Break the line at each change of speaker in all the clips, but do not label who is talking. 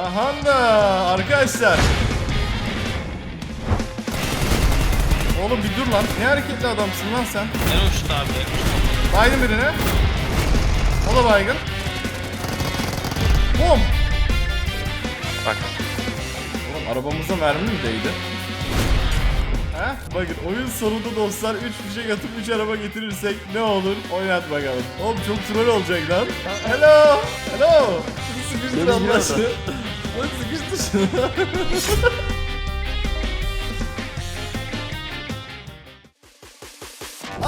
Aha da arkadaşlar. Oğlum bir dur lan. Ne hareketli adamsın lan sen.
En uçtu abi.
Baygın birine. O da baygın. Bom.
Bak.
Oğlum arabamıza mermi mi değdi? Heh, bakın oyun sonunda dostlar 3 fişek atıp 3 araba getirirsek ne olur oynat bakalım. Oğlum çok troll olacak lan. Hello, hello. Allah
yiyor
aşkına. Lan sıkıştır şunu.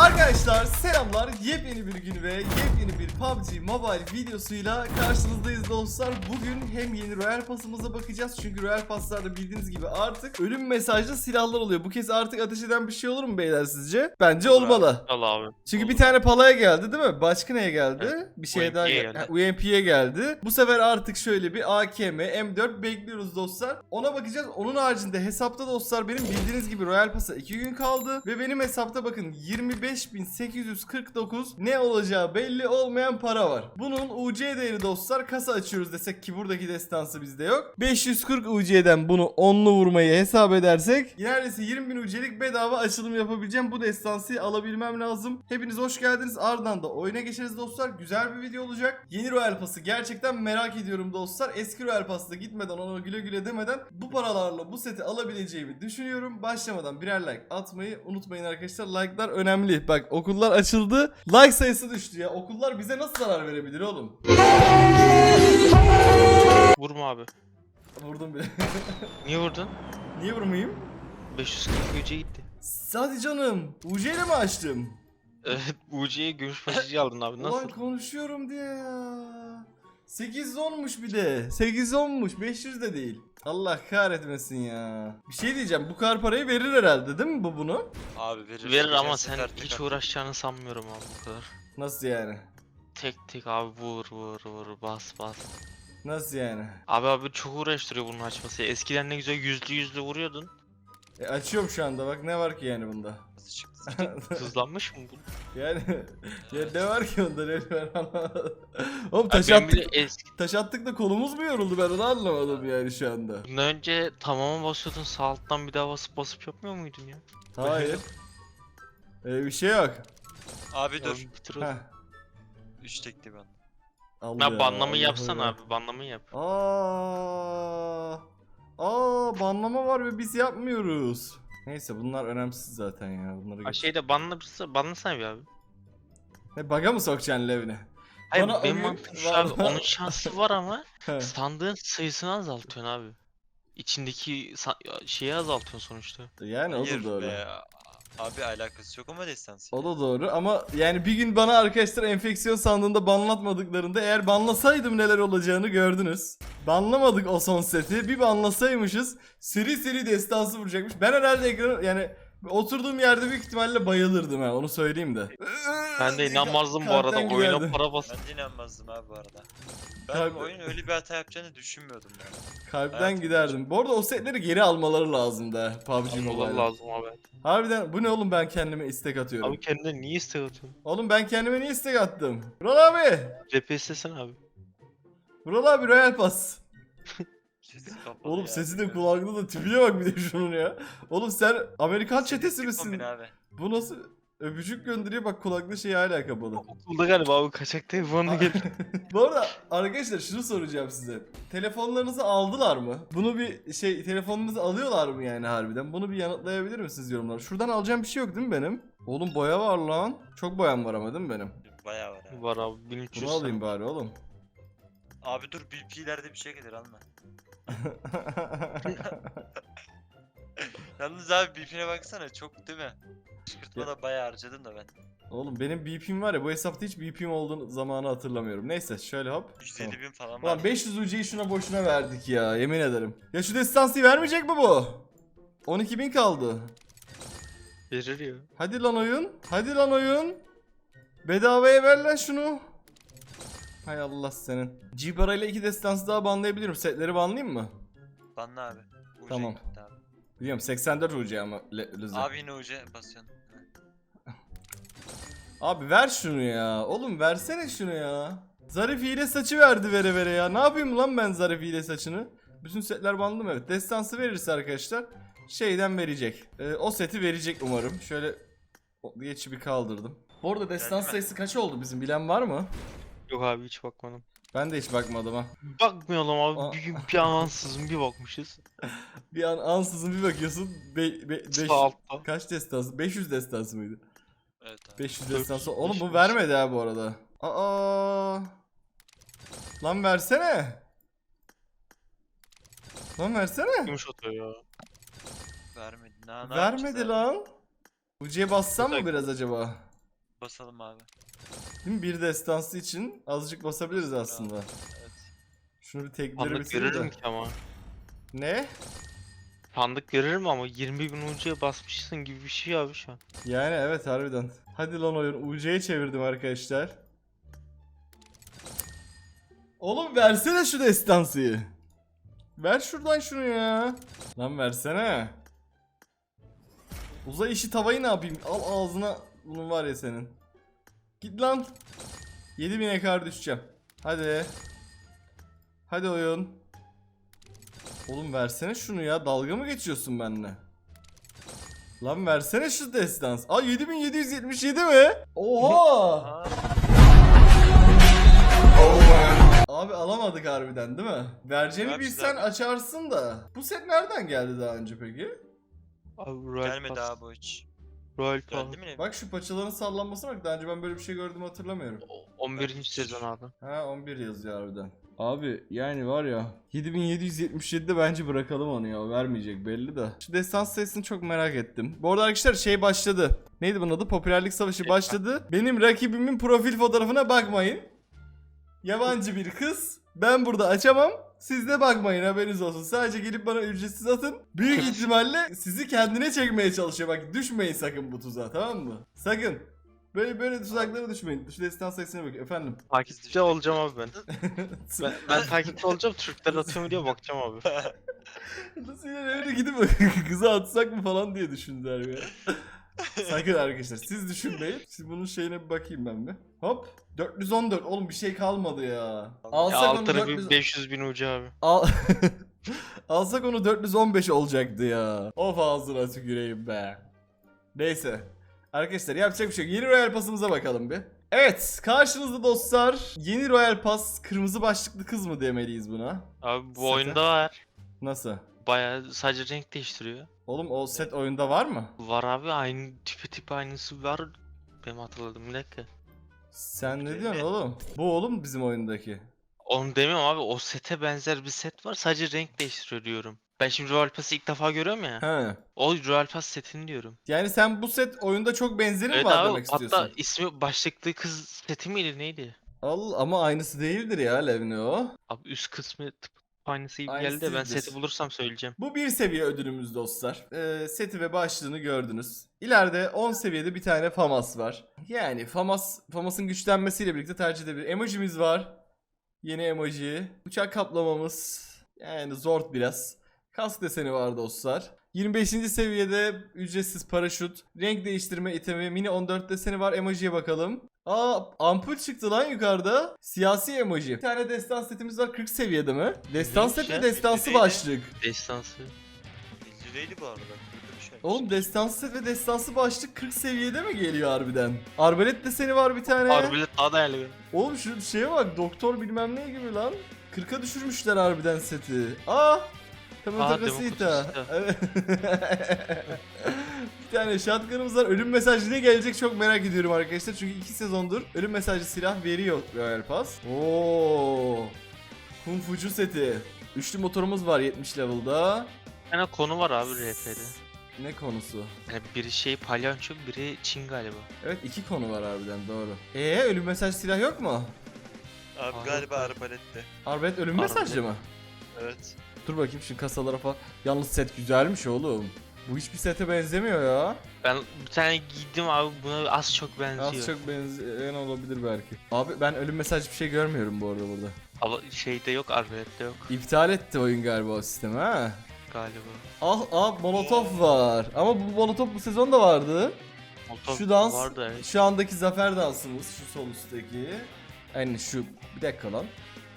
Arkadaşlar selamlar. Yepyeni bir gün ve yepyeni bir PUBG Mobile videosuyla karşınızdayız dostlar. Bugün hem yeni Royal Pass'ımıza bakacağız. Çünkü Royal Pass'larda bildiğiniz gibi artık ölüm mesajlı silahlar oluyor. Bu kez artık ateş eden bir şey olur mu beyler sizce? Bence olmalı.
Al abi.
Çünkü bir tane palaya geldi değil mi? Başka neye geldi? Bir şeye daha geldi. UMP'ye geldi. Bu sefer artık şöyle bir AKM, M4 bekliyoruz dostlar. Ona bakacağız. Onun haricinde hesapta dostlar benim bildiğiniz gibi Royal Pass'a 2 gün kaldı. Ve benim hesapta bakın 25.849 ne olacağı belli olmayan para var. Bunun UC değeri dostlar kasa açıyoruz desek ki buradaki destansı bizde yok. 540 UC'den bunu 10'lu vurmayı hesap edersek neredeyse 20.000 UC'lik bedava açılım yapabileceğim. Bu destansıyı alabilmem lazım. Hepiniz hoş geldiniz. Ardından da oyuna geçeriz dostlar. Güzel bir video olacak. Yeni Royal Pass'ı gerçekten merak ediyorum dostlar. Eski Royal Pass'ta gitmeden ona güle güle demeden bu paralarla bu seti alabileceğimi düşünüyorum. Başlamadan birer like atmayı unutmayın arkadaşlar. Like'lar önemli. Bak okullar açıldı. Like sayısı düştü ya. Okullar bize nasıl zarar verebilir oğlum?
Vurma abi.
Vurdum bile.
Niye vurdun?
Niye vurmayayım?
540 UC gitti.
Hadi canım. UC ile mi açtım?
Evet UC'ye gümüş pasajı aldın abi. Nasıl?
Ulan konuşuyorum diye ya. 8 olmuş bir de. 8 olmuş. 500 de değil. Allah kahretmesin ya. Bir şey diyeceğim. Bu kar parayı verir herhalde değil mi bu bunu?
Abi verir.
Verir ama sen hiç uğraşacağını sanmıyorum abi bu kadar.
Nasıl yani?
Tek tek abi vur vur vur bas bas.
Nasıl yani?
Abi abi çok uğraştırıyor bunun açması. Eskiden ne güzel yüzlü yüzlü vuruyordun.
E açıyorum şu anda bak ne var ki yani bunda?
Nasıl çıktı?
Hızlanmış mı bu?
yani ya ne var ki bunda ne var anlamadım. Oğlum
Abi
taş
bile
attık,
eski
taş attık da kolumuz mu yoruldu ben onu anlamadım yani şu anda.
Bundan önce tamama basıyordun sağ alttan bir daha basıp basıp yapmıyor muydun ya?
Hayır. Öyle bir şey yok.
Abi
Ya
dur.
bitir o.
Heh.
Üç tekli ben.
Allah
Ya banlamayı
Allah
yapsana
Allah.
abi banlamayı yap.
Aa, aa banlama var ve biz yapmıyoruz. Neyse bunlar önemsiz zaten ya. Bunları
Ha
geç.
şeyde banla banlasana bir abi.
Ne baga mı sokacaksın levine?
Hayır
Bana
benim mantığım şu abi
Vallahi-
onun şansı var ama
He.
sandığın sayısını azaltıyorsun abi. İçindeki sa- şeyi azaltıyorsun sonuçta.
yani o da
Hayır
doğru.
be. Abi alakası yok ama destansı.
O da doğru ama yani bir gün bana arkadaşlar enfeksiyon sandığında banlatmadıklarında eğer banlasaydım neler olacağını gördünüz. Banlamadık o son seti. Bir banlasaymışız seri seri destansı vuracakmış. Ben herhalde ekranı yani oturduğum yerde büyük ihtimalle bayılırdım ha onu söyleyeyim de.
Ben de inanmazdım bu arada
Kalpten
oyuna
giderdi.
para bas.
Ben de inanmazdım abi bu arada. Ben
Kalp-
oyun öyle bir hata yapacağını düşünmüyordum yani.
Kalpten
Hayatım
giderdim. Bu arada o setleri geri almaları lazım da PUBG
Almaları
Mobile'da.
lazım abi.
Harbiden bu ne oğlum ben kendime istek atıyorum.
Abi kendine niye istek atıyorsun?
Oğlum ben kendime niye istek attım? Vural abi.
Rap istesene abi.
Vural abi Royal Pass.
Sesi kapalı
Oğlum
ya.
sesi de kulağında da tipine bak bir de şunun ya. Oğlum sen Amerikan çetesi
Sesi
misin?
kombin abi.
Bu nasıl öpücük gönderiyor bak kulaklığı şey hala kapalı.
Okulda galiba abi kaçak telefonla gel.
Bu arada arkadaşlar şunu soracağım size. Telefonlarınızı aldılar mı? Bunu bir şey telefonunuzu alıyorlar mı yani harbiden? Bunu bir yanıtlayabilir misiniz yorumlar? Şuradan alacağım bir şey yok değil mi benim? Oğlum boya var lan. Çok boyam var ama değil mi benim?
Bayağı var abi.
Var abi 1300
Bunu alayım bari oğlum.
Abi dur BP'lerde bir şey gelir alma. Yalnız abi BP'ne baksana çok değil mi? Kışkırtmada bayağı harcadım da ben.
Oğlum benim BP'm var ya bu hesapta hiç BP'm olduğunu zamanı hatırlamıyorum. Neyse şöyle hop.
150
Tamam.
bin falan var.
Ulan 500 UC'yi şuna boşuna verdik ya yemin ederim. Ya şu destansıyı vermeyecek mi bu? 12.000 kaldı.
Verir ya.
Hadi lan oyun. Hadi lan oyun. Bedavaya ver lan şunu. Hay Allah senin. G parayla iki destansı daha banlayabilirim. Setleri banlayayım mı?
Banla abi. UC
Tamam. Biliyorum 84 UC ama Lüze.
Abi yine UC basıyorsun.
Abi ver şunu ya. Oğlum versene şunu ya. Zarif hile saçı verdi vere vere ya. Ne yapayım lan ben Zarif hile saçını? Bütün setler bandı mı? Evet. Destansı verirse arkadaşlar şeyden verecek. Ee, o seti verecek umarım. Şöyle geçi bir kaldırdım. Bu arada destans sayısı kaç oldu bizim bilen var mı?
Yok abi hiç bakmadım.
Ben de hiç bakmadım ha.
Bakmayalım abi.
Aa.
Bir gün bir an ansızın bir bakmışız.
Bir an ansızın bir bakıyorsun. Be, be, beş-
Sağ altta.
kaç destansı? 500 destansı mıydı?
Evet abi.
500
Dört-
destansı. Oğlum bu
500.
vermedi ha bu arada. Aa. Lan versene. Lan versene.
Gümüş atıyor ya.
Vermedi. Ne, ne
Vermedi lan. Ucuya bassam mı biraz acaba?
Basalım abi.
Değil mi? Bir destansı için azıcık basabiliriz aslında.
Evet.
Şunu bir tekleri
Sandık
bitireyim
veririm
de.
ki ama.
Ne?
Sandık veririm ama 20 bin ucuya basmışsın gibi bir şey abi şu an.
Yani evet harbiden. Hadi lan oyun. UC'ye çevirdim arkadaşlar. Oğlum versene şu destansıyı. Ver şuradan şunu ya. Lan versene. Uzay işi tavayı ne yapayım? Al ağzına bunun var ya senin. Git lan. 7000 ekar düşeceğim. Hadi. Hadi oyun. Oğlum versene şunu ya. Dalga mı geçiyorsun benimle? Lan versene şu destans. Aa 7777 mi? Oha! Abi alamadık harbiden değil mi? Vereceğini bilsen açarsın da. Bu set nereden geldi daha önce peki?
Abi
gelmedi abi bu hiç.
Royal.
Geldi mi ne?
Bak şu paçaların sallanmasına bak. Daha önce ben böyle bir şey gördüm hatırlamıyorum.
O- 11. sezon abi.
Ha 11 yazıyor harbiden. Abi yani var ya 7777'de bence bırakalım onu ya vermeyecek belli de. Şu destans sayısını çok merak ettim. Bu arada arkadaşlar şey başladı. Neydi bunun adı? Popülerlik savaşı başladı. Benim rakibimin profil fotoğrafına bakmayın. Yabancı bir kız. Ben burada açamam. Siz de bakmayın haberiniz olsun. Sadece gelip bana ücretsiz atın. Büyük ihtimalle sizi kendine çekmeye çalışıyor. Bak düşmeyin sakın bu tuzağa tamam mı? Sakın. Böyle böyle tuzaklara düşmeyin. Şu destan sayısına bak efendim.
Takipçi olacağım abi ben. ben. Ben takipçi olacağım. Türkler atıyor mu diye bakacağım abi.
Nasıl yine öyle gidip kıza atsak mı falan diye düşündüler ya. Sakın arkadaşlar siz düşünmeyin. Siz bunun şeyine bir bakayım ben bir. Hop. 414 oğlum bir şey kalmadı ya.
Ya
Alsak
alt
onu
tarafı
400...
500 bin ucu abi.
Al... Alsak onu 415 olacaktı ya. Of ağzına tüküreyim be. Neyse. Arkadaşlar yapacak bir şey yok. Yeni Royal Pass'ımıza bakalım bir. Evet karşınızda dostlar yeni Royal Pass kırmızı başlıklı kız mı demeliyiz buna?
Abi bu
Sete.
oyunda var.
Nasıl?
Bayağı sadece renk değiştiriyor.
Oğlum o set oyunda var mı?
Var abi aynı tipi tipi aynısı var. Benim hatırladığım bir dakika.
Sen ne diyorsun oğlum? Bu oğlum bizim oyundaki.
Onu demiyorum abi o sete benzer bir set var sadece renk değiştiriyor diyorum. Ben şimdi Royal Pass'ı ilk defa görüyorum ya.
He.
O Royal Pass setini diyorum.
Yani sen bu set oyunda çok benzeri mi
Evet
var
abi
demek istiyorsun?
hatta ismi başlıklı kız seti miydi neydi?
Al ama aynısı değildir ya Levni o.
Abi üst kısmı tıp aynısı
Aynısı
geldi de ben seti bulursam söyleyeceğim.
Bu bir seviye ödülümüz dostlar. Ee, seti ve başlığını gördünüz. İleride 10 seviyede bir tane FAMAS var. Yani FAMAS, FAMAS'ın güçlenmesiyle birlikte tercih edebilir. Emojimiz var. Yeni emoji. Uçak kaplamamız. Yani zor biraz. Kask deseni var dostlar. 25. seviyede ücretsiz paraşüt, renk değiştirme itemi, mini 14 deseni var. Emojiye bakalım. Aa ampul çıktı lan yukarıda. Siyasi emoji. Bir tane destan setimiz var 40 seviyede mi? Destan set ve
ya?
destansı başlık.
Destansı.
Değildi bu arada. Şey.
Oğlum destansı set ve destansı başlık 40 seviyede mi geliyor harbiden? Arbalet deseni var bir tane.
Arbelet daha değerli.
Oğlum şu şeye bak doktor bilmem ne gibi lan. 40'a düşürmüşler harbiden seti. Aa! Tamam
Aa,
takasıyla.
Demokrasita.
Evet. bir tane shotgun'ımız var. Ölüm mesajı ne gelecek çok merak ediyorum arkadaşlar. Çünkü 2 sezondur ölüm mesajı silah veriyor Royal Pass. Oo! Kung Fucu seti. Üçlü motorumuz var 70 level'da.
Bir tane konu var abi RP'de.
Ne konusu?
Yani biri şey palyaço biri Çin galiba.
Evet iki konu var harbiden doğru. Ee ölüm mesaj silah yok mu?
Abi
Aa,
galiba arbalette.
Arbelet ölüm mesajlı mı?
Evet.
Dur bakayım şu kasalara falan. Yalnız set güzelmiş oğlum. Bu hiçbir sete benzemiyor ya.
Ben bir tane giydim abi buna az çok benziyor.
Az çok benzeyen olabilir belki. Abi ben ölüm mesaj bir şey görmüyorum bu arada burada.
Ama şeyde yok Arbelet'te yok
İptal etti oyun galiba o sistemi ha.
galiba.
Ah ah molotof var. Ama bu molotof bu sezon da vardı.
Molotov
Şu dans,
vardı evet.
şu andaki zafer dansımız şu sol üstteki. Yani şu bir dakika lan.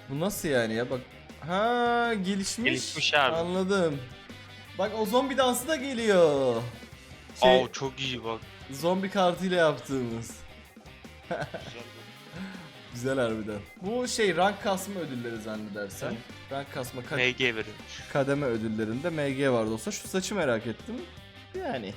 Bu nasıl yani ya bak. Ha gelişmiş.
Gelişmiş abi.
Anladım. Bak o zombi dansı da geliyor. Şey,
Aa çok iyi bak.
zombi kartıyla yaptığımız.
Güzel
harbiden. Bu şey rank kasma ödülleri zannedersen.
Hı.
Rank kasma ka-
MG veriyormuş.
kademe ödüllerinde MG var olsa şu saçı merak ettim. Yani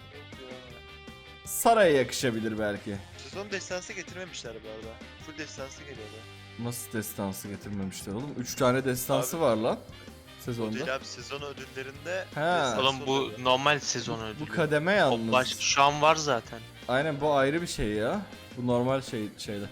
saraya yakışabilir belki.
Sezon destansı getirmemişler bu arada. Full destansı geliyordu.
Nasıl destansı getirmemişler oğlum? 3 tane destansı var lan
O
sezonda.
değil abi sezon ödüllerinde
Ha.
destansı
Oğlum bu
oluyordu.
normal sezon ödülü.
Bu kademe
O
yalnız.
baş, şu an var zaten.
Aynen bu ayrı bir şey ya. Bu normal şey şeyde.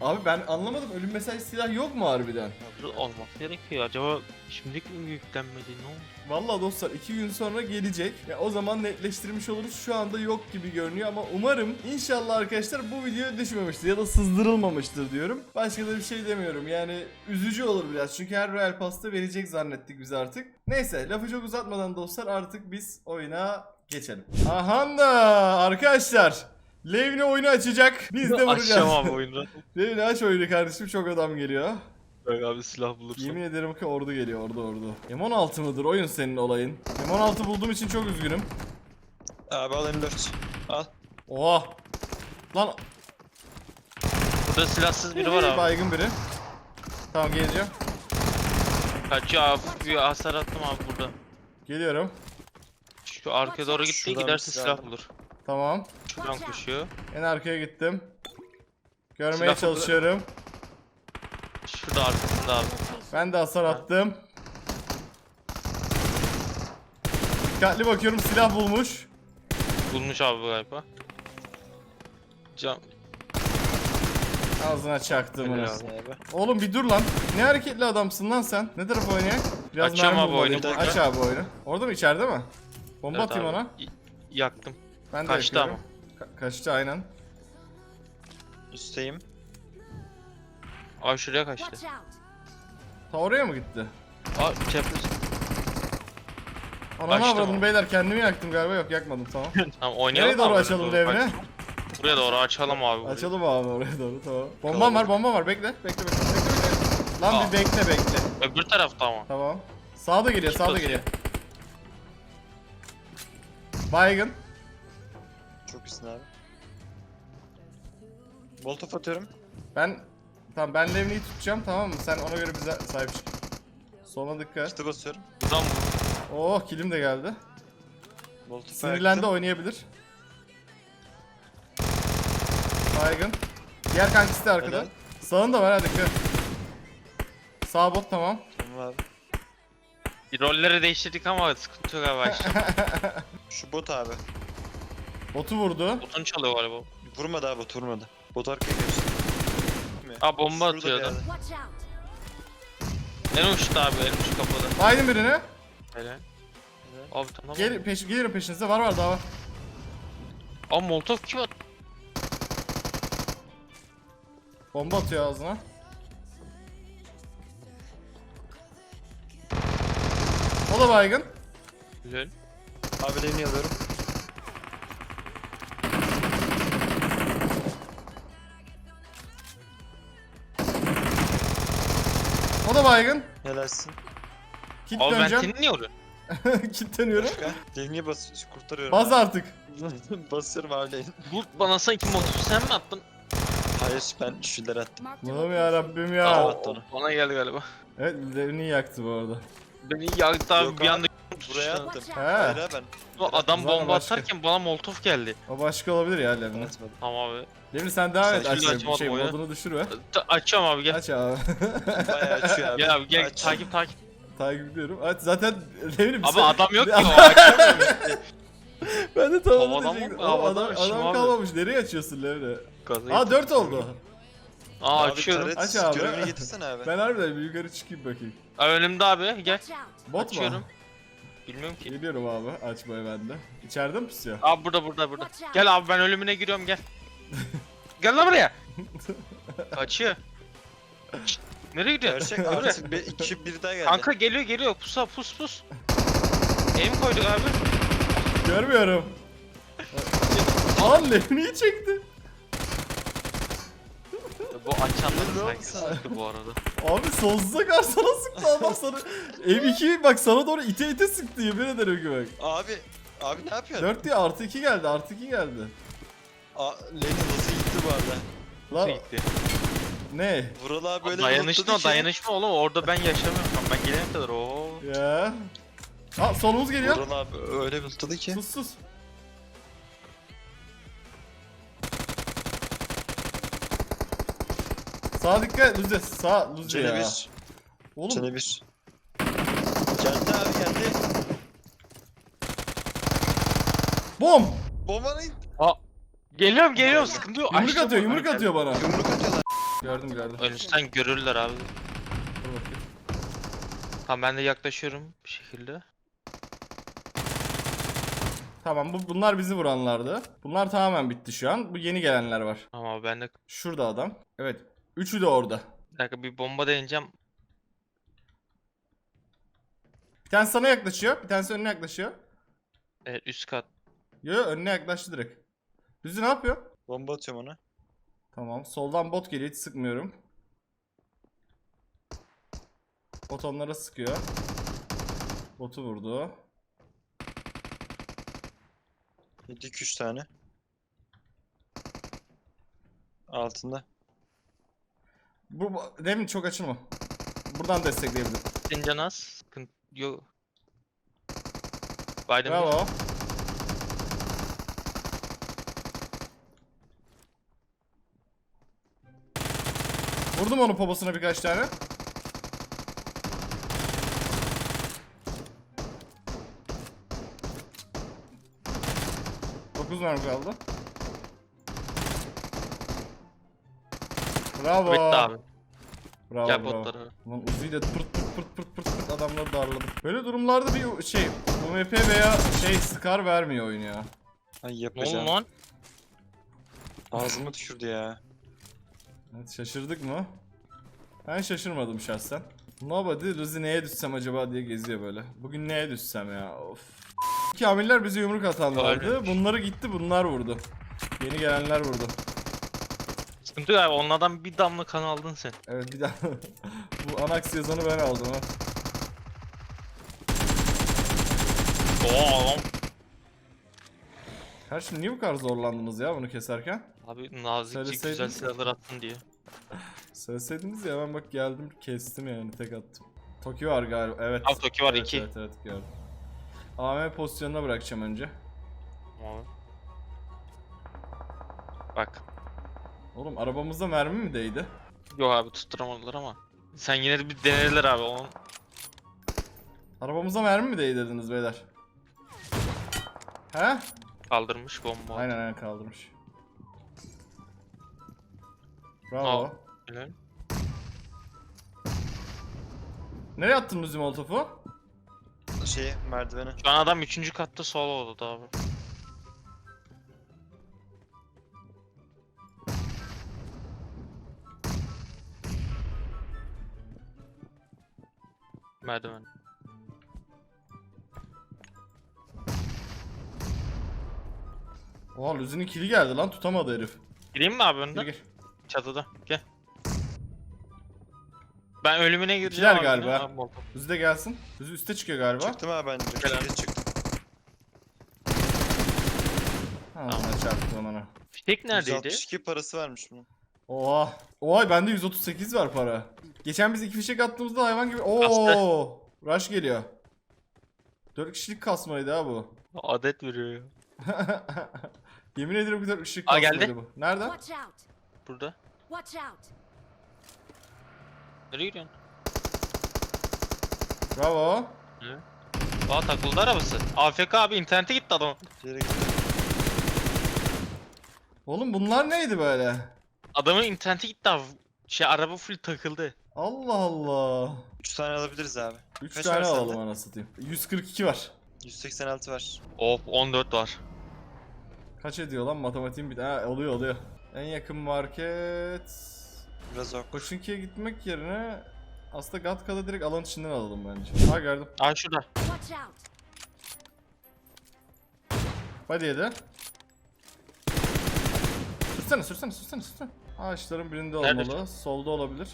Abi ben anlamadım ölüm mesaj silah yok mu harbiden?
Olmak gerekiyor. Acaba şimdilik mi yüklenmedi ne oldu?
Vallahi dostlar 2 gün sonra gelecek. Ya o zaman netleştirmiş oluruz. Şu anda yok gibi görünüyor ama umarım inşallah arkadaşlar bu video düşmemiştir ya da sızdırılmamıştır diyorum. Başka da bir şey demiyorum. Yani üzücü olur biraz. Çünkü her Royal Pass'ta verecek zannettik biz artık. Neyse lafı çok uzatmadan dostlar artık biz oyuna geçelim. Aha da arkadaşlar. Levni oyunu açacak. Biz de vuracağız.
Açacağım abi oyunu.
Levni aç oyunu kardeşim çok adam geliyor.
Bak abi silah bulursam.
Yemin ederim ki ordu geliyor ordu ordu. M16 mıdır oyun senin olayın? M16 bulduğum için çok üzgünüm.
Abi al M4. Al.
Oha. Lan
Burada silahsız biri var abi.
baygın biri. Tamam geliyor.
Kaçıyor abi. Bir hasar attım abi burada.
Geliyorum.
Şu arkaya doğru gitti
Şuradan
giderse
silah
bulur.
Tamam.
Şuradan koşuyor.
En arkaya gittim. Görmeye
Silah
çalışıyorum.
Şurada arkasında abi.
Ben de hasar attım. Dikkatli bakıyorum silah bulmuş.
Bulmuş abi galiba. Cam.
Ağzına çaktım bunu. Oğlum bir dur lan. Ne hareketli adamsın lan sen. Ne tarafa oynayak? Biraz
Açacağım
mermi
abi oyunu
bulalım.
burada.
Aç abi oyunu. Orada mı içeride mi? Bomba
Evet
atayım
abi.
ona.
Y- Yaktım.
Ben de
Kaçtı
yakıyorum. Ka- kaçtı aynen.
Üstteyim.
Abi şuraya kaçtı.
Ta oraya mı gitti?
Aa Kaçtı
avradım
mı?
beyler kendimi yaktım galiba yok yakmadım tamam.
Tamam oynayalım
Nereye doğru
abi,
açalım
buraya doğru.
devre?
Buraya doğru açalım abi. burayı.
Açalım abi oraya doğru tamam. Bombam var bombam var bekle bekle bekle bekle bekle. Lan
Aa.
bir bekle bekle.
Öbür tarafta ama.
Tamam. Sağda geliyor sağda geliyor. Baygın.
Çok iyisin abi. Molotof atıyorum.
Ben tamam ben Levni'yi tutacağım tamam mı? Sen ona göre bize sahip çık. Sola dikkat.
Kitı basıyorum.
Buradan
Oh kilim de geldi.
Molotof
Sinirlendi oynayabilir. Baygın. Diğer kankisi de arkada.
Helal.
Sağında var hadi dikkat. Sağ bot tamam.
Tamam abi.
bir rolleri değiştirdik ama sıkıntı yok abi. işte.
Şu bot abi.
Botu vurdu.
Botunu çalıyor galiba.
Vurmadı abi bot vurmadı. Bot arkaya geçti.
Aa bomba
Şurada
atıyor
bir
adam.
yerde.
Watch out!
En uçtu abi en uç kapıda.
Baygın birine.
Hele. Abi tamam.
Gel, peş, gelirim peşinize var var daha var.
Aa molotof kim at?
Bomba atıyor ağzına. O da baygın.
Güzel.
Abi levni alıyorum.
Da baygın.
Helalsin.
Kit
Abi ben
döneceğim.
seni niye vuruyorum?
Dönüyorum.
Başka? Bas kurtarıyorum.
Baz artık.
Basıyorum abi levni.
Bu bana sanki motoru sen mi attın?
Hayır ben şunları attım.
Allah'ım ya Rabbim ya.
Aa,
attı onu.
Bana geldi galiba.
Evet Levni'yi yaktı bu arada.
Beni yaktı abi
Yok
bir
abi,
anda
Buraya attım.
He.
out!
Hayır abi ben.
Bu adam
Zaman
bomba
başka.
atarken bana molotof geldi.
O başka olabilir ya Levni.
Tamam abi.
Levni sen devam
Sen
et.
şimdi açamadım
şey
oyunu.
modunu düşürme.
Ta- Açıyorum abi gel.
Aç abi.
Bayağı açıyor abi.
Gel abi gel
Aç.
takip takip.
Takip ediyorum. Aç zaten Levni
Abi adam yok ki o.
Ben de tamam
Havadan
diyecektim.
Havadan
adam, adam
abi.
kalmamış. Nereye açıyorsun Levni? Aa 4 oldu.
Aa
Abi
açıyorum.
taret
Aç abi.
görevini getirsene abi.
Ben harbiden bir yukarı çıkayım bakayım.
Aa, önümde abi gel.
Bot
Açıyorum. Bilmiyorum ki.
Geliyorum abi açmaya ben de. İçeride mi pusuyor?
Abi burada burada burada. Gel abi ben ölümüne giriyorum gel. gel lan buraya. Kaçıyor. Şşt, Nereye gidiyor?
Gerçek
Buraya.
artık bir iki bir daha geldi.
Kanka geliyor geliyor pusa pus pus. Aim koyduk abi.
Görmüyorum. Lan Levni'yi çekti.
Bu açanları
Ne oldu
sanki sıktı bu arada.
Abi sonsuza kadar sana sıktı adam sana. M2 bak sana doğru ite ite sıktı yemin ederim ki bak.
Abi. Abi ne yapıyorsun?
4 diye artı 2 geldi artı 2 geldi.
Aa, Lenny nasıl gitti bu arada?
Lan
Gitti.
ne?
Vural abi böyle
dayanışma
ki.
dayanışma oğlum orada ben yaşamıyorum. Ben gelene kadar o.
Ya. Ha solumuz geliyor.
Vural abi öyle mutladı ki.
Sus sus. Sağa dikkat Luzi. Sağ Luzi
Cene
ya.
bir.
Oğlum
Cene bir. Geldi abi geldi.
bom.
Bombanın
Geliyorum geliyorum sıkıntı yok.
Yumruk
Açtım
atıyor
onu.
yumruk atıyor bana.
yumruk atıyorlar.
Gördüm gördüm.
Önüsten görürler abi.
Dur bakayım.
Tamam ben de yaklaşıyorum bir şekilde.
Tamam bu bunlar bizi vuranlardı. Bunlar tamamen bitti şu an. Bu yeni gelenler var.
Ama ben de
Şurada adam. Evet. Üçü de orada.
bir dakika bir bomba deneyeceğim.
Bir tanesi sana yaklaşıyor. Bir tanesi önüne yaklaşıyor.
Evet üst kat.
Yo yo, önüne yaklaştı direkt. Düzü ne yapıyor?
Bomba atıyorum ona.
Tamam. Soldan bot geliyor. Hiç sıkmıyorum. Bot onlara sıkıyor. Botu vurdu.
Yedik 3 tane. Altında.
Bu demin çok açılma. Buradan destekleyebilirim.
Sincanaz. Sıkıntı yok. Biden.
Bravo. Vurdum onun poposuna birkaç tane. Dokuz mermi kaldı. Bravo.
Bitti abi.
Bravo,
Gel
bravo.
botlara.
Lan Uzi ile pırt pırt pırt pırt pırt pırt adamları darladı. Böyle durumlarda bir şey UMP veya şey Scar vermiyor oyun ya.
Ay
Ne oldu
yapacağım.
lan?
Ağzıma düşürdü ya.
Evet şaşırdık mı? Ben şaşırmadım şahsen. Nobody Ruzi neye düşsem acaba diye geziyor böyle. Bugün neye düşsem ya of. Kamiller bize yumruk atanlardı. Bunları gitti bunlar vurdu. Yeni gelenler vurdu.
Sıkıntı yok abi onlardan bir damla kan aldın sen.
Evet bir daha. Bu Anax yazanı ben aldım ha.
Oo adam.
Karşı niye bu kadar zorlandınız ya bunu keserken?
Abi nazikçe
Söyleseydin.
güzel silahlar attın diye.
Söyleseydiniz ya ben bak geldim kestim yani tek attım. Tokyo var galiba evet.
Abi Toki var
evet,
2.
Evet evet gördüm. AM pozisyonuna bırakacağım önce.
Bak.
Oğlum arabamızda mermi mi değdi?
Yok abi tutturamadılar ama. Sen yine de bir denediler abi onun.
Arabamıza mermi mi değdi dediniz beyler? He?
Kaldırmış bomba.
Aynen aynen kaldırmış. Bravo.
Al. Helal.
Nereye attın Luzi Molotov'u?
Şeyi merdivene.
Şu an adam 3. katta sol odada abi. Merdiven.
Oha Luzi'nin kili geldi lan tutamadı herif.
Gireyim mi abi
Gir
önden?
gir.
Çatıda. Gel. Ben ölümüne gireceğim
İkiler
abi
galiba.
Abi.
Luzi de gelsin. Luzi üste çıkıyor galiba.
Çıktım abi ben.
Helal.
Çıktım.
Ha, ben çarptım ona.
Fişek neredeydi?
162 parası vermiş bunun.
Oha. Oha bende 138 var para. Geçen biz iki fişek attığımızda hayvan gibi. Oo. Rush geliyor. 4 kişilik kasmaydı ha bu.
Adet veriyor ya.
Yemin ederim bir 4 kişilik
Aa,
kasmaydı
geldi.
bu. Nereden?
Watch out!
Burada.
Watch out!
Nereye gidiyorsun?
Bravo.
Aa takıldı arabası. AFK abi internete gitti adam.
Oğlum bunlar neydi böyle?
Adamın internete gitti abi. Şey araba full takıldı.
Allah Allah.
3 tane alabiliriz abi.
3
Kaç
tane
var sende?
alalım anasını satayım. 142 var.
186 var.
Of 14 var.
Kaç ediyor lan matematiğim bir Ha oluyor oluyor. En yakın market.
Biraz ok.
Koçinki'ye gitmek yerine aslında Gatka'da direkt alan içinden alalım bence. Ha gördüm.
Aa şurada.
Watch out!
Hadi yedi. Sürsene sürsene sürsene sürsene. Ağaçların birinde
Nerede
olmalı. Solda olabilir.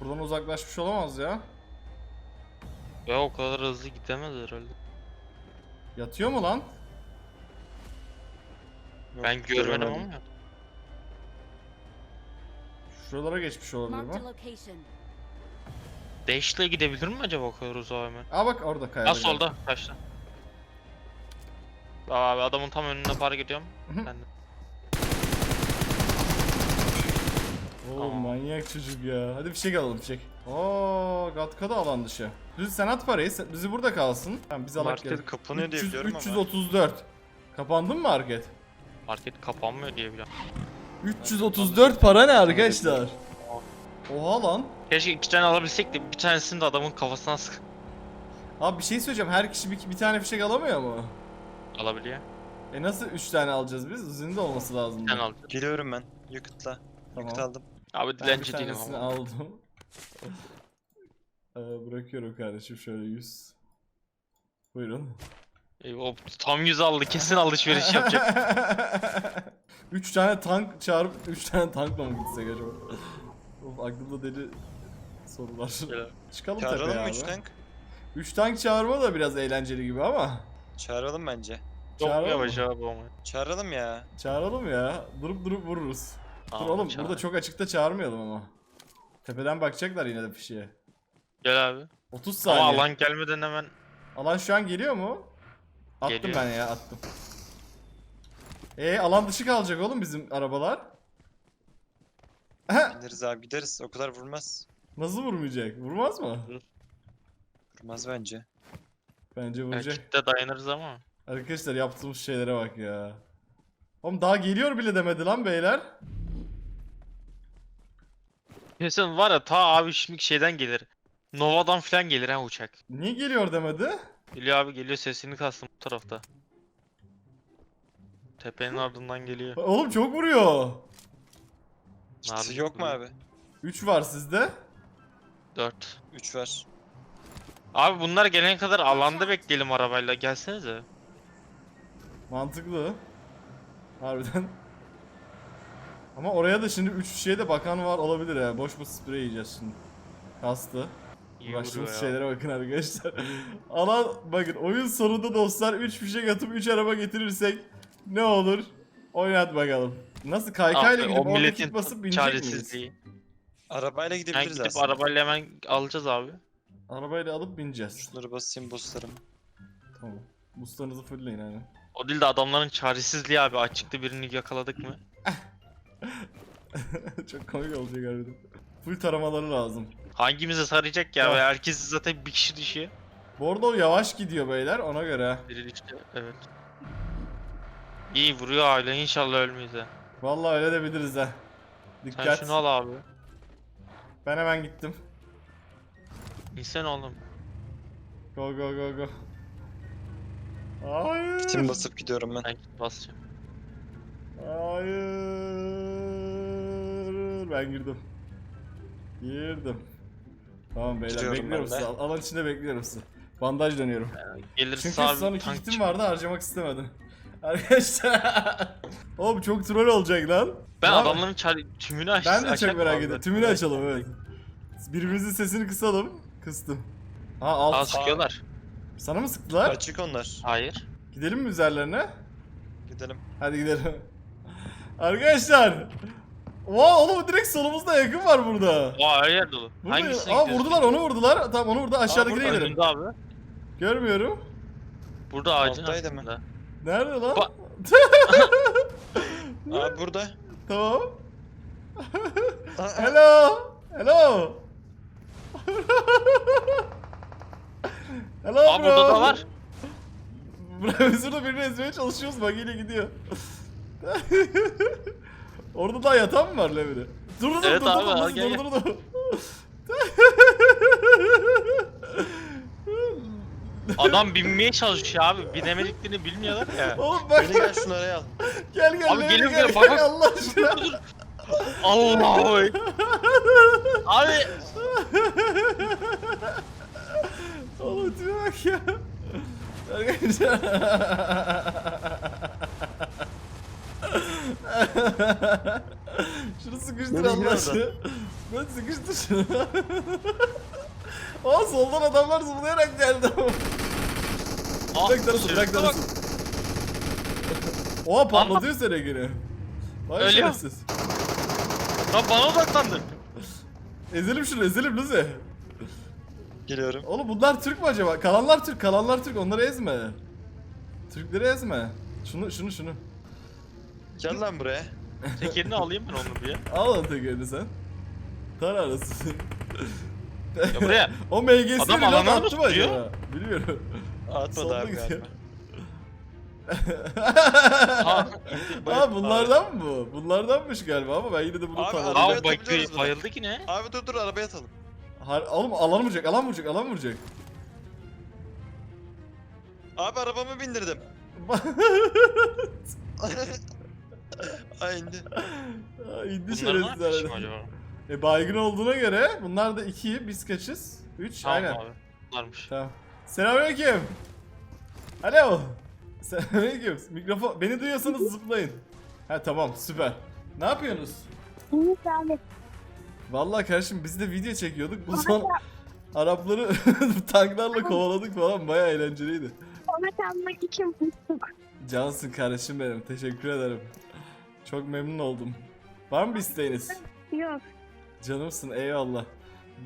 Buradan uzaklaşmış olamaz ya.
Ya o kadar hızlı gidemez herhalde.
Yatıyor mu lan?
Yok,
Ben görmedim
göremedim.
ama.
Şuralara geçmiş olabilir
Marked a
mi?
location.
Dash'le gidebilir mi acaba o kadar uzağa hemen?
Aa bak orada kayada.
Ha solda taşla. Abi adamın tam önünde park ediyorum. Ben de.
Oo
Aa.
manyak çocuk ya. Hadi bir şey alalım bir şey. Oo Gatka da alan dışı. Düz sen at parayı. Sen, düzü burada kalsın. Tamam biz alak
Market kapanıyor diye
300,
biliyorum ama.
334. Kapandın mı market?
Market kapanmıyor diye biliyorum.
334 para ne arkadaşlar? Oha lan.
Keşke iki tane alabilsek de bir tanesini de adamın kafasına sık
Abi bir şey söyleyeceğim. Her kişi bir, bir tane fişek alamıyor mu?
Alabiliyor.
E nasıl 3 tane alacağız biz? Üzerinde olması lazım.
Tane alacağım.
Geliyorum ben. Yakıtla. Yakıt
Tamam.
aldım.
Abi
Ben
dilenci değilim ama.
aldım. Ee, bırakıyorum kardeşim şöyle 100. Buyurun.
E, o tam 100 aldı kesin alışveriş yapacak.
3 tane tank çağırıp 3 tane tankla mı gitsek acaba? of aklımda deli sorular. Çıkalım tepeye
Çağıralım mı
abi.
3 tank?
3 tank çağırma da biraz eğlenceli gibi ama.
Çağıralım bence.
Çok
Çağıralım
yavaş
mı?
abi ama.
Çağıralım ya.
Çağıralım ya. Durup durup vururuz. Dur oğlum
çağır.
burada çok açıkta çağırmayalım ama. Tepeden bakacaklar yine de fişeye.
Gel abi.
30 saniye.
Ama alan gelmeden hemen
Alan şu an geliyor mu? Attım
Geliyor.
ben ya attım. E alan dışı kalacak oğlum bizim arabalar. Aha,
Gideriz abi gideriz. O kadar vurmaz.
Nasıl vurmayacak? Vurmaz mı?
Vurmaz bence.
Bence vuracak.
kitle dayanırız ama.
Arkadaşlar yaptığımız şeylere bak ya. Oğlum daha geliyor bile demedi lan beyler.
Kesin var ya ta abi şimdi şeyden gelir. Nova'dan falan gelir ha uçak.
Niye geliyor demedi?
Geliyor abi geliyor sesini kastım bu tarafta. Tepenin ardından geliyor.
Oğlum çok vuruyor.
Kitisi yok mu abi?
3 var sizde.
4.
3 var.
Abi bunlar gelene kadar alanda bekleyelim arabayla gelsenize.
Mantıklı. Harbiden. Ama oraya da şimdi 3 şeye de bakan var olabilir ya. Boş mu sprey yiyeceğiz şimdi. Kastı.
İyi
Uğraştığımız şeylere bakın arkadaşlar. Alan bakın oyun sonunda dostlar 3 fişek atıp 3 araba getirirsek ne olur? Oynat bakalım. Nasıl kaykayla
Abi,
gidip
o
orada
milletin
kit basıp binecek miyiz?
çaresizliği.
Arabayla
Yani
gidebiliriz
gidip
aslında.
arabayla hemen alacağız abi.
Arabayla alıp bineceğiz.
Şunları basayım boostlarımı.
Tamam. Boostlarınızı fullleyin aynen.
O değil de adamların çaresizliği abi açıkta birini yakaladık mı?
Çok komik olacak harbiden. Full taramaları lazım.
Hangimize saracak ya?
Ya.
Ve herkes zaten bir kişi düşüyor.
Bu arada o yavaş gidiyor beyler ona göre.
Düştü evet. İyi vuruyor aile inşallah ölmeyiz ha.
Vallahi öyle de biliriz ha.
Sen
Dikkat.
şunu al abi.
Ben hemen gittim.
İnsan oğlum.
Go go go go. Hayır.
Kitimi basıp gidiyorum ben.
Ben git basacağım.
Hayır. Ben girdim. Girdim. Tamam beyler
Giriyorum
bekliyorum
ben de.
sizi. Al- Alan içinde bekliyorum sizi. Bandaj dönüyorum.
Gelirse
Çünkü
abi
son iki
tank
kitim vardı harcamak istemedim. Arkadaşlar. Oğlum çok troll olacak lan.
Ben
yap-
adamların çar tümünü açtım.
Ben de çok merak ediyorum. Tümünü açalım evet. Birbirimizin sesini kısalım. Kıstım. Ha alt.
Aa sıkıyorlar.
Sana mı sıktılar?
Açık onlar.
Hayır.
Gidelim mi üzerlerine?
Gidelim.
Hadi gidelim. Arkadaşlar. Wow oğlum direkt solumuzda yakın var burada.
Aa her yer dolu.
Burada,
Hangisine
aa
gidiyoruz?
vurdular onu vurdular. Tamam onu vurdu aşağıdakine
burada,
gidelim.
Önünde abi.
Görmüyorum.
Burada ağacın
Alttaydı mı?
altında.
Nerede lan?
Ba-
Aa burada.
tamam.
Aa,
Hello. Hello. Hello
Aa
bro.
burada da var.
Bro biz burada birini ezmeye çalışıyoruz bak yine gidiyor. Orada daha yatan mı var Levri? Dur dur
Evet
dur
abi,
dur dur dur dur dur.
Adam binmeye çalışıyor abi. Binemediklerini bilmiyorlar ya.
Oğlum bak
Beni gel şunu araya al.
gel gel
Abi
Levri,
geliyor,
gel,
bak,
gel,
bak.
Allah aşkına.
Allah Abi
Oğlum tipe bak ya. Arkadaşlar. şunu sıkıştır
Nereye
Allah
gidiyor
aşkına. Ben sıkıştır şunu. Aa soldan adamlar zıplayarak geldi ama.
Ah,
Bırak tarafı bırak
şerefsize bak.
tarafı. Oha patlatıyor seni gene. Vay
Ölüyor.
şerefsiz.
Lan bana odaklandı.
Ezelim şunu ezelim Luzi.
Geliyorum.
Oğlum bunlar Türk mü acaba? Kalanlar Türk, kalanlar Türk. Onları ezme. Türkleri ezme. Şunu, şunu, şunu.
Gel lan buraya.
Tekerini alayım ben onu bir.
Al onu tekerini sen. Tar arası.
Ya buraya.
o MGS'leri
Adam
Adam
alana mı
attı mı
tutuyor?
acaba? Bilmiyorum.
Atmadı abi galiba.
Ha.
Aa bunlardan mı bu? Bunlardanmış galiba ama ben yine de bunu
Abi,
tamam.
Abi bayıldı ki ne?
Abi dur dur arabaya atalım.
Har oğlum alan vuracak, alan vuracak, alan vuracak.
Abi arabamı bindirdim. Ay indi.
Aa, indi
Bunlar ne
şerefsiz
yapmış
arada.
acaba?
E baygın olduğuna göre bunlar da 2, biz kaçız? 3,
Tamam
aynen.
abi. Bunlarmış.
Tamam. Selamünaleyküm. Alo. Selamünaleyküm. Mikrofon beni duyuyorsanız zıplayın. Ha tamam süper. Ne yapıyorsunuz?
İyi abi.
Vallahi kardeşim biz de video çekiyorduk. Bu son Arapları tanklarla kovaladık falan bayağı eğlenceliydi.
Ona kalmak için bustuk.
Cansın kardeşim benim. Teşekkür ederim. Çok memnun oldum. Var mı bir isteğiniz?
Yok.
Canımsın eyvallah.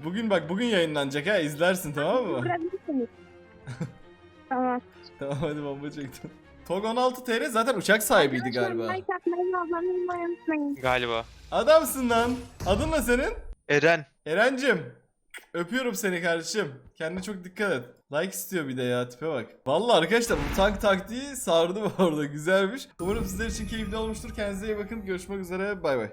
Bugün bak bugün yayınlanacak ha izlersin tamam mı?
Tamam.
tamam hadi bomba çektim. TOG 16 TR zaten uçak sahibiydi galiba.
Galiba.
Adamsın lan. Adın ne senin?
Eren.
Erencim. Öpüyorum seni kardeşim. Kendine çok dikkat et. Like istiyor bir de ya tipe bak. Vallahi arkadaşlar bu tank taktiği sardı bu arada güzelmiş. Umarım sizler için keyifli olmuştur. Kendinize iyi bakın. Görüşmek üzere. Bay bay.